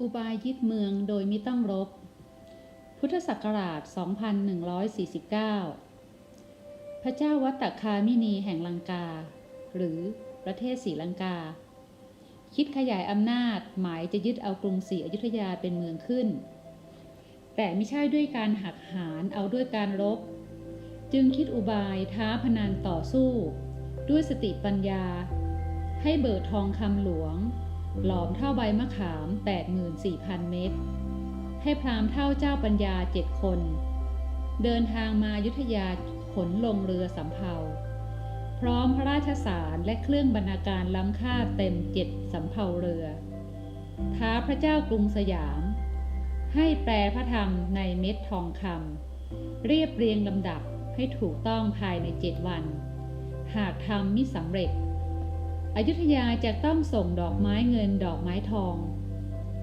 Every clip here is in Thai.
อุบายยึดเมืองโดยไม่ต้องรบ พุทธศักราช 2149 พระเจ้าวัตตคามินีแห่งลังกา หรือประเทศศรีลังกา คิดขยายอำนาจหมายจะยึดเอากรุงศรีอยุธยาเป็นเมืองขึ้น แต่ไม่ใช่ด้วยการหักหารเอาด้วยการรบ จึงคิดอุบายท้าพนันต่อสู้ ด้วยสติปัญญา ให้เบิดทองคำหลวง หลอมเท่าใบมะขาม 84,000 เม็ดให้พราหมณ์เท่าเจ้าปัญญาเจ็ดคน เดินทางมายุทธยาขนลงเรือสำเภา พร้อมพระราชสารและเครื่องบรรณาการล้ำค่าเต็มเจ็ดสำเภาเรือ ท้าพระเจ้ากรุงสยาม ให้แปลพระธรรมในเม็ดทองคำเรียบเรียงลำดับให้ถูกต้องภายในเจ็ดวัน หากทำมิสำเร็จ อยุธยาจะต้องส่งดอกไม้เงินดอกไม้ทอง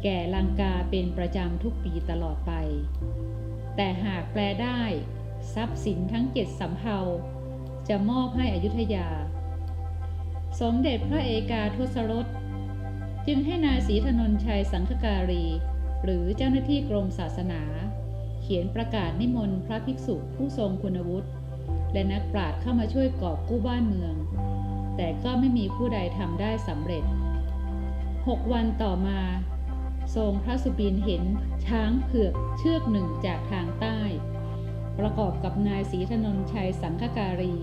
แก่ลังกาเป็นประจำทุกปีตลอดไป แต่หากแปลได้ ทรัพย์สินทั้งเจ็ดสำเภาจะมอบให้อยุธยา สมเด็จพระเอกาทศรสจึงให้นายศรีธนนชัยสังฆการี หรือเจ้าหน้าที่กรมศาสนา เขียนประกาศนิมนต์พระภิกษุผู้ทรงคุณวุฒิและนักปราชญ์เข้ามาช่วยกอบกู้บ้านเมือง แต่ก็ไม่มีผู้ใดทำได้สำเร็จหกวันต่อมา ทรงพระสุบินเห็นช้างเผือกเชือกหนึ่งจากทางใต้ ประกอบกับนายศรีธนนชัยสังฆการี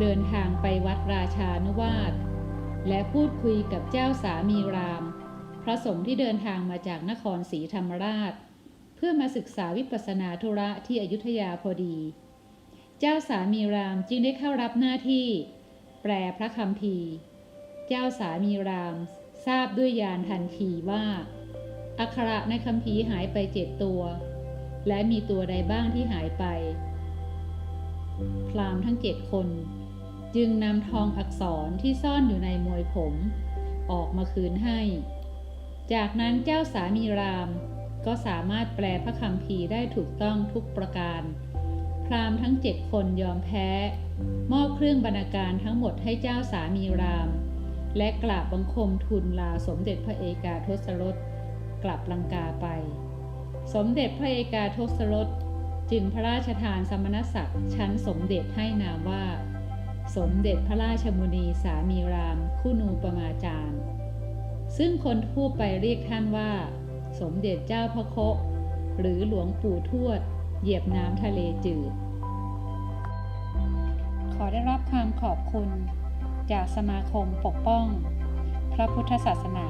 เดินทางไปวัดราชานุวาสและพูดคุยกับเจ้าสามีราม พระสงฆ์ที่เดินทางมาจากนครศรีธรรมราช เพื่อมาศึกษาวิปัสสนาธุระที่อยุธยาพอดี เจ้าสามีรามจึงได้เข้ารับหน้าที่ แปลพระคำพีเจ้าสามีราม ทราบด้วยญาณทันทีว่า อักขระในคำพีหายไปเจ็ดตัว และมีตัวใดบ้างที่หายไป พรามทั้งเจ็ดคน จึงนำทองอักษรที่ซ่อนอยู่ในมวยผม ออกมาคืนให้ จากนั้นเจ้าสามีรามก็สามารถแปลพระคำพีได้ถูกต้องทุกประการ พรามทั้งเจ็ดคนยอมแพ้ มอบเครื่องบรรณาการทั้งหมดให้เจ้าสามีราม และกราบบังคมทูลลาสมเด็จพระเอกาทศรสกลับลังกาไป สมเด็จพระเอกาทศรสจึงพระราชทานสมณศักดิ์ชั้นสมเด็จให้นามว่า สมเด็จพระราชมุนีสามีรามคุณูปมาจารย์ ซึ่งคนทั่วไปเรียกท่านว่า สมเด็จเจ้าพระโคหรือหลวงปู่ทวด เหยียบน้ำทะเลจืด ขอได้รับความขอบคุณ จากสมาคมปกป้อง พระพุทธศาสนา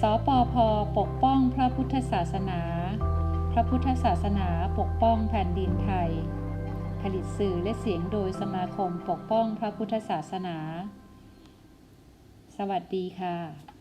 สปพปกป้องพระพุทธศาสนา พระพุทธศาสนาปกป้องแผ่นดินไทย ผลิตสื่อและเสียงโดยสมาคมปกป้องพระพุทธศาสนา สวัสดีค่ะ